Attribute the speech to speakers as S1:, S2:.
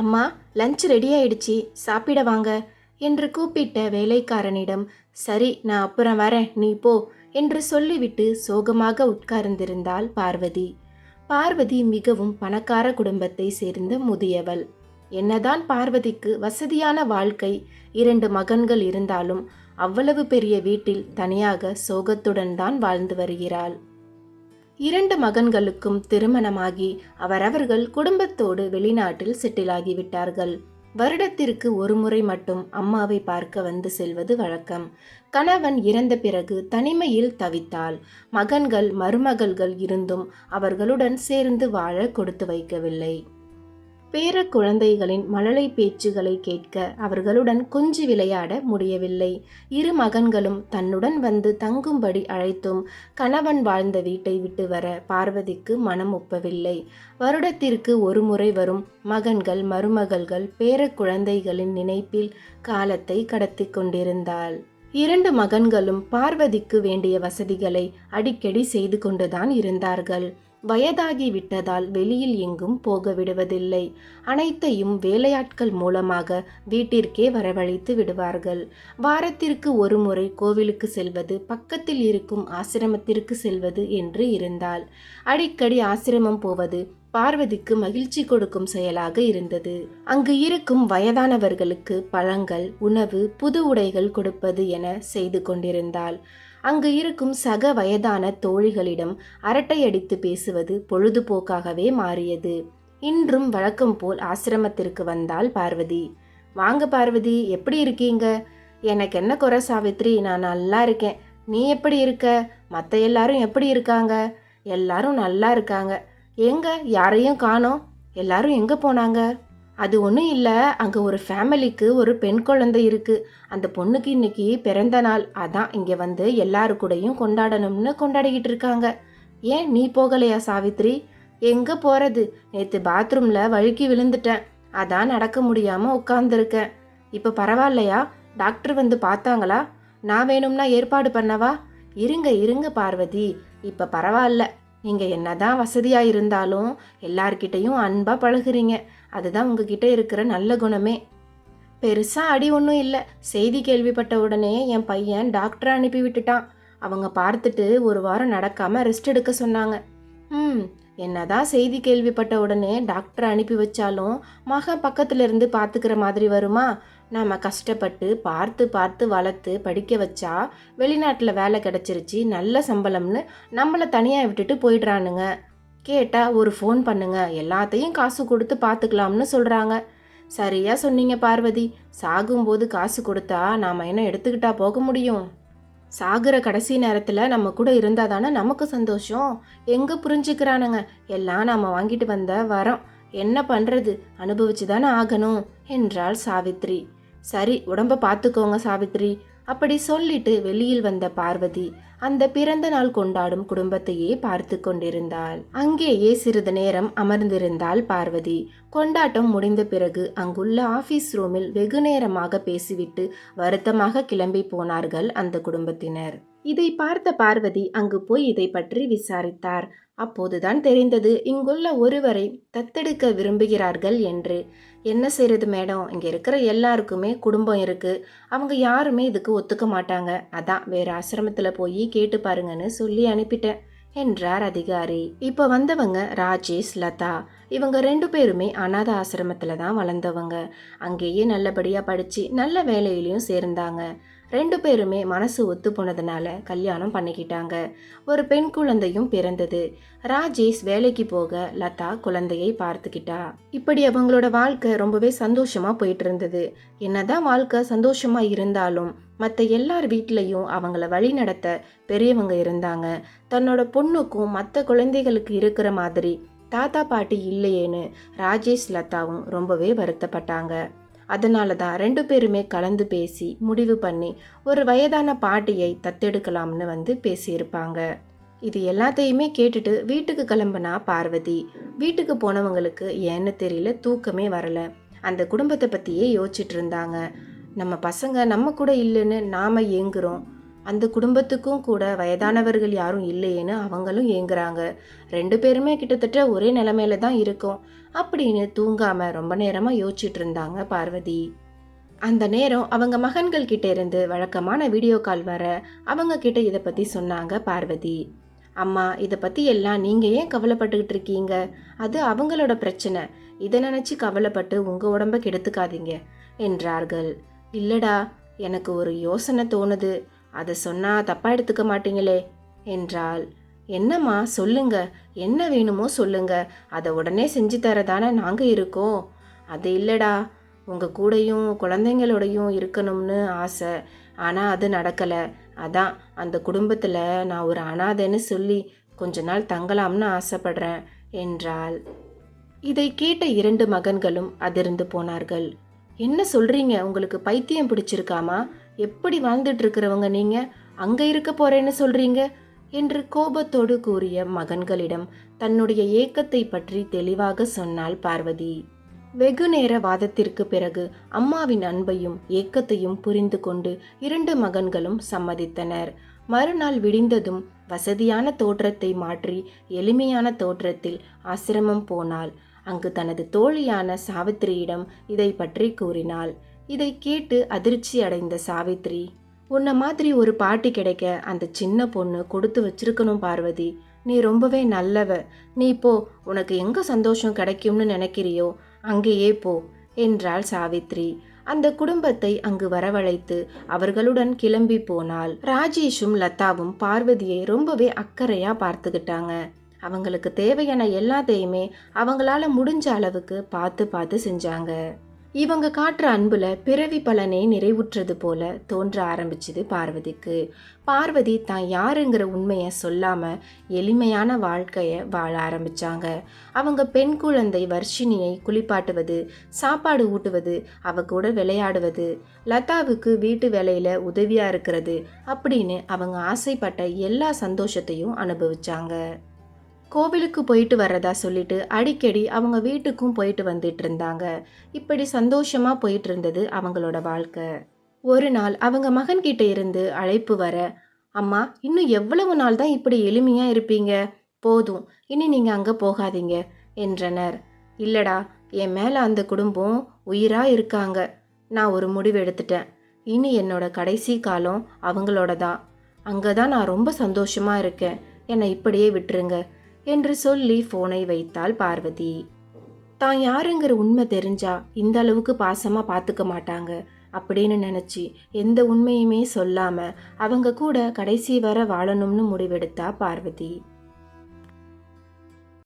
S1: அம்மா lunch ready ஆயிடுச்சு. சாப்பிட வாங்க என்று கூப்பிட்ட வேலைக்காரனிடம் சரி நான் அப்புறம் வரேன் நீ போ என்று சொல்லிவிட்டு சோகமாக உட்கார்ந்திருந்தாள் பார்வதி. பார்வதி மிகவும் பணக்கார குடும்பத்தை சேர்ந்த முதியவள். என்னதான் பார்வதிக்கு வசதியான வாழ்க்கை இரண்டு மகன்கள் இருந்தாலும் அவ்வளவு பெரிய வீட்டில் தனியாக சோகத்துடன் தான் வாழ்ந்து வருகிறாள். இரண்டு மகன்களுக்கும் திருமணமாகி அவரவர்கள் குடும்பத்தோடு வெளிநாட்டில் செட்டிலாகிவிட்டார்கள். வருடத்திற்கு ஒரு முறை மட்டும் அம்மாவை பார்க்க வந்து செல்வது வழக்கம். கணவன் இறந்த பிறகு தனிமையில் தவித்தாள் மகன்கள் மருமகள்கள் இருந்தும் அவர்களுடன் சேர்ந்து வாழ கொடுத்து வைக்கவில்லை. பேர குழந்தைகளின் மழலை பேச்சுகளை கேட்க அவர்களுடன் கொஞ்சி விளையாட முடியவில்லை. இரு மகன்களும் தன்னுடன் வந்து தங்கும்படி அழைத்தும் கணவன் வாழ்ந்த வீட்டை விட்டு வர பார்வதிக்கு மனம் ஒப்பவில்லை. வருடத்திற்கு ஒரு முறை வரும் மகன்கள் மருமகள்கள் பேர குழந்தைகளின் நினைப்பில் காலத்தை கடத்தி கொண்டிருந்தாள். இரண்டு மகன்களும் பார்வதிக்கு வேண்டிய வசதிகளை அடிக்கடி செய்து கொண்டுதான் இருந்தார்கள். வயதாகி விட்டதால் வெளியில் எங்கும் போக விடுவதில்லை அனைத்தையும் வேலையாட்கள் மூலமாக வீட்டிற்கே வரவழைத்து விடுவார்கள். வாரத்திற்கு ஒரு முறை கோவிலுக்கு செல்வது பக்கத்தில் இருக்கும் ஆசிரமத்திற்கு செல்வது என்று இருந்தால் அடிக்கடி ஆசிரமம் போவது பார்வதிக்கு மகிழ்ச்சி கொடுக்கும் செயலாக இருந்தது. அங்கு இருக்கும் வயதானவர்களுக்கு பழங்கள் உணவு புது உடைகள் கொடுப்பது என செய்து கொண்டிருந்தாள். அங்கு இருக்கும் சக வயதான தோழிகளிடம் அரட்டையடித்து பேசுவது பொழுதுபோக்காகவே மாறியது. இன்றும் வழக்கம் போல் ஆசிரமத்திற்கு வந்தாள் பார்வதி. வாங்க பார்வதி எப்படி இருக்கீங்க? எனக்கு என்ன குறை சாவித்ரி? நான் நல்லா இருக்கேன். நீ எப்படி இருக்க? மற்ற எல்லாரும் எப்படி இருக்காங்க? எல்லாரும் நல்லா இருக்காங்க. எங்க? யாரையும் காணோம்? எல்லாரும் எங்க போனாங்க? அது ஒன்றும் இல்லை. அங்கே ஒரு ஃபேமிலிக்கு ஒரு பெண் குழந்தை இருக்குது அந்த பொண்ணுக்கு இன்னைக்கு பிறந்த நாள். அதான் இங்கே வந்து எல்லாரு கூடயும் கொண்டாடணும்னு கொண்டாடிக்கிட்டு இருக்காங்க. ஏன் நீ போகலையா சாவித்ரி? எங்கே போகிறது நேற்று பாத்ரூமில் வழுக்கி விழுந்துட்டேன். அதான் நடக்க முடியாமல் உட்காந்துருக்கேன் இப்போ பரவாயில்லையா? டாக்டர் வந்து பார்த்தாங்களா? நான் வேணும்னா ஏற்பாடு பண்ணவா? இருங்க இருங்க பார்வதி. இப்போ பரவாயில்ல. நீங்கள் என்னதான் வசதியாக இருந்தாலும் எல்லார்கிட்டையும் அன்பாக பழகுறீங்க. அதுதான் உங்ககிட்ட இருக்கிற நல்ல குணமே. பெருசாக அடி ஒன்றும் இல்லை. செய்தி கேள்விப்பட்ட உடனே என் பையன் டாக்டரை அனுப்பி விட்டுட்டான். அவங்க பார்த்துட்டு ஒரு வாரம் நடக்காமல் ரெஸ்ட் எடுக்க சொன்னாங்க. ம் என்னதான் செய்தி கேள்விப்பட்ட உடனே டாக்டரை அனுப்பி வச்சாலும் மகன் பக்கத்துல இருந்து பார்த்துக்கிற மாதிரி வருமா? நாம கஷ்டப்பட்டு பார்த்து பார்த்து வளர்த்து படிக்க வச்சா வெளிநாட்டில் வேலை கிடச்சிருச்சு நல்ல சம்பளம்னு நம்மளை தனியாக விட்டுட்டு போயிடுறானுங்க. கேட்டால் ஒரு ஃபோன் பண்ணுங்க. எல்லாத்தையும் காசு கொடுத்து பார்த்துக்கலாம்னு சொல்கிறாங்க சரியாக சொன்னீங்க பார்வதி. சாகும்போது காசு கொடுத்தா நாம் என்ன எடுத்துக்கிட்டா போக முடியும்? சாகுற கடைசி நேரத்தில் நம்ம கூட இருந்தால் தானே நமக்கு சந்தோஷம்? எங்கே புரிஞ்சுக்கிறானுங்க? எல்லாம் நாம் வாங்கிட்டு வந்த வரோம். என்ன பண்ணுறது அனுபவிச்சு தானே ஆகணும் என்றாள் சாவித்ரி. சரி உடம்ப பார்த்துக்கோங்க சாவித்ரி. அப்படி சொல்லிட்டு வெளியில் வந்த பார்வதி அந்த பிறந்த நாள் கொண்டாடும் குடும்பத்தையே பார்த்து கொண்டிருந்தாள். அங்கேயே சிறிது நேரம் அமர்ந்திருந்தாள் பார்வதி. கொண்டாட்டம் முடிந்த பிறகு அங்குள்ள ஆபீஸ் ரூமில் வெகு நேரமாக பேசிவிட்டு வருத்தமாக கிளம்பி போனார்கள் அந்த குடும்பத்தினர். இதை பார்த்த பார்வதி அங்கு போய் இதை பற்றி விசாரித்தார். அப்போதுதான் தெரிந்தது இங்குள்ள ஒருவரை தத்தெடுக்க விரும்புகிறார்கள் என்று. என்ன செய்யறது மேடம்? இங்கே இருக்கிற எல்லாருக்குமே குடும்பம் இருக்கு. அவங்க யாருமே இதுக்கு ஒத்துக்க மாட்டாங்க. அதான் வேற ஆசிரமத்தில் போய் கேட்டு பாருங்கன்னு சொல்லி அனுப்பிட்டேன் என்றார் அதிகாரி. இப்போ வந்தவங்க ராஜேஷ் லதா. இவங்க ரெண்டு பேருமே அனாத ஆசிரமத்தில் தான் வளர்ந்தவங்க. அங்கேயே நல்லபடியாக படித்து நல்ல வேலையிலையும் சேர்ந்தாங்க. ரெண்டு பேருமே மனசு ஒத்து போனதுனால கல்யாணம் பண்ணிக்கிட்டாங்க. ஒரு பெண் குழந்தையும் பிறந்தது. ராஜேஷ் வேலைக்கு போக லதா குழந்தையை பார்த்துக்கிட்டா. இப்படி அவங்களோட வாழ்க்கை ரொம்பவே சந்தோஷமா போயிட்டு இருந்தது என்னதான் வாழ்க்கை சந்தோஷமா இருந்தாலும் மற்ற எல்லார் வீட்லேயும் அவங்கள வழி நடத்த பெரியவங்க இருந்தாங்க. தன்னோட பொண்ணுக்கும் மற்ற குழந்தைகளுக்கு இருக்கிற மாதிரி தாத்தா பாட்டி இல்லையேன்னு ராஜேஷ் லதாவும் ரொம்பவே வருத்தப்பட்டாங்க. அதனால தான் ரெண்டு பேருமே கலந்து பேசி முடிவு பண்ணி ஒரு வயதான பாட்டியை தத்தெடுக்கலாம்னு வந்து பேசியிருப்பாங்க. இது எல்லாத்தையுமே கேட்டுட்டு வீட்டுக்கு கிளம்புனா பார்வதி. வீட்டுக்கு போனவங்களுக்கு ஏன்னு தெரியல தூக்கமே வரல. அந்த குடும்பத்தை பற்றியே யோசிச்சுட்டு இருந்தாங்க. நம்ம பசங்க நம்ம கூட இல்லைன்னு நாம் ஏங்குறோம். அந்த குடும்பத்துக்கும் கூட வயதானவர்கள் யாரும் இல்லையேன்னு அவங்களும் ஏங்குறாங்க. ரெண்டு பேருமே கிட்டத்தட்ட ஒரே நிலமையில தான் இருக்கும் அப்படின்னு தூங்காம ரொம்ப நேரமா யோசிச்சுட்டு இருந்தாங்க பார்வதி. அந்த நேரம் அவங்க மகன்கள் கிட்ட இருந்து வழக்கமான வீடியோ கால் வர அவங்க கிட்ட இதை பத்தி சொன்னாங்க பார்வதி. அம்மா இதை பத்தி எல்லாம் நீங்க ஏன் கவலைப்பட்டுக்கிட்டு இருக்கீங்க? அது அவங்களோட பிரச்சனை. இதை நினைச்சு கவலைப்பட்டு உங்க உடம்ப கெடுத்துக்காதீங்க என்றார்கள். இல்லடா எனக்கு ஒரு யோசனை தோணுது. அதை சொன்னா தப்பா எடுத்துக்க மாட்டீங்களே என்றாள். என்னம்மா சொல்லுங்க. என்ன வேணுமோ சொல்லுங்க. அதை உடனே செஞ்சு தர தானே நாங்கள் இருக்கோம். அது இல்லைடா. உங்கள் கூடயும் குழந்தைங்களோடையும் இருக்கணும்னு ஆசை. ஆனால் அது நடக்கலை. அதான் அந்த குடும்பத்தில் நான் ஒரு அனாதைன்னு சொல்லி கொஞ்ச நாள் தங்கலாம்னு ஆசைப்படுறேன் என்றாள். இதை கேட்ட இரண்டு மகன்களும் அதிர்ந்து போனார்கள். என்ன சொல்றீங்க? உங்களுக்கு பைத்தியம் பிடிச்சிருக்காமா? எப்படி வாழ்ந்துட்டு இருக்கிறவங்க நீங்க? அங்க இருக்க போறேன்னு சொல்றீங்க? என்று கோபத்தோடு கூறிய மகன்களிடம் தன்னுடைய ஏக்கத்தை பற்றி தெளிவாக சொன்னாள் பார்வதி. வெகு நேர வாதத்திற்கு பிறகு அம்மாவின் அன்பையும் ஏக்கத்தையும் புரிந்து கொண்டு இரண்டு மகன்களும் சம்மதித்தனர். மறுநாள் விடிந்ததும் வசதியான தோற்றத்தை மாற்றி எளிமையான தோற்றத்தில் ஆசிரமம் போனாள். அங்கு தனது தோழியான சாவித்திரியிடம் இதை பற்றி கூறினாள். இதை கேட்டு அதிர்ச்சி அடைந்த சாவித்ரி உன்ன மாதிரி ஒரு பாட்டி கிடைக்க அந்த சின்ன பொண்ணு கொடுத்து வச்சிருக்கணும் பார்வதி. நீ ரொம்பவே நல்லவ. நீ போ உனக்கு எங்க சந்தோஷம் கிடைக்கும்னு நினைக்கிறியோ அங்கேயே போ என்றாள் சாவித்ரி. அந்த குடும்பத்தை அங்கு வரவழைத்து அவர்களுடன் கிளம்பி போனால் ராஜேஷும் லதாவும் பார்வதியை ரொம்பவே அக்கறையா பார்த்துக்கிட்டாங்க. அவங்களுக்கு தேவையான எல்லாத்தையுமே அவங்களால முடிஞ்ச அளவுக்கு பார்த்து பார்த்து செஞ்சாங்க. இவங்க காட்டுற அன்புல பிறவி பலனே நிறைவுற்றது போல தோன்ற ஆரம்பிச்சது பார்வதிக்கு. பார்வதி தான் யாருங்கிற உண்மையை சொல்லாம எளிமையான வாழ்க்கையை வாழ ஆரம்பிச்சாங்க. அவங்க பெண் குழந்தை வர்ஷினியை குளிப்பாட்டுவது சாப்பாடு ஊட்டுவது அவ கூட விளையாடுவது லதாவுக்கு வீட்டு வேலையில உதவியா இருக்கிறது அப்படின்னு அவங்க ஆசைப்பட்ட எல்லா சந்தோஷத்தையும் அனுபவிச்சாங்க. கோவிலுக்கு போயிட்டு வர்றதா சொல்லிட்டு அடிக்கடி அவங்க வீட்டுக்கும் போயிட்டு வந்துட்டு இருந்தாங்க. இப்படி சந்தோஷமா போயிட்டு இருந்தது அவங்களோட வாழ்க்கை. ஒரு நாள் அவங்க மகன் கிட்ட இருந்து அழைப்பு வர அம்மா இன்னும் எவ்வளவு நாள் தான் இப்படி எளிமையா இருப்பீங்க? போதும். இனி நீங்க அங்க போகாதீங்க என்றனர். இல்லடா என் மேல அந்த குடும்பம் உயிரா இருக்காங்க. நான் ஒரு முடிவு எடுத்துட்டேன். இனி என்னோட கடைசி காலம் அவங்களோட தான் அங்கதான் நான் ரொம்ப சந்தோஷமா இருக்கேன். என்னை இப்படியே விட்டுருங்க. என்று சொல்லி போனை வைத்தாள் பார்வதி. தான் யாருங்கிற உண்மை தெரிஞ்சா இந்த அளவுக்கு பாசமா பார்த்துக்க மாட்டாங்க அப்படின்னு நினச்சி எந்த உண்மையுமே சொல்லாம அவங்க கூட கடைசி வர வாழணும்னு முடிவெடுத்தா பார்வதி.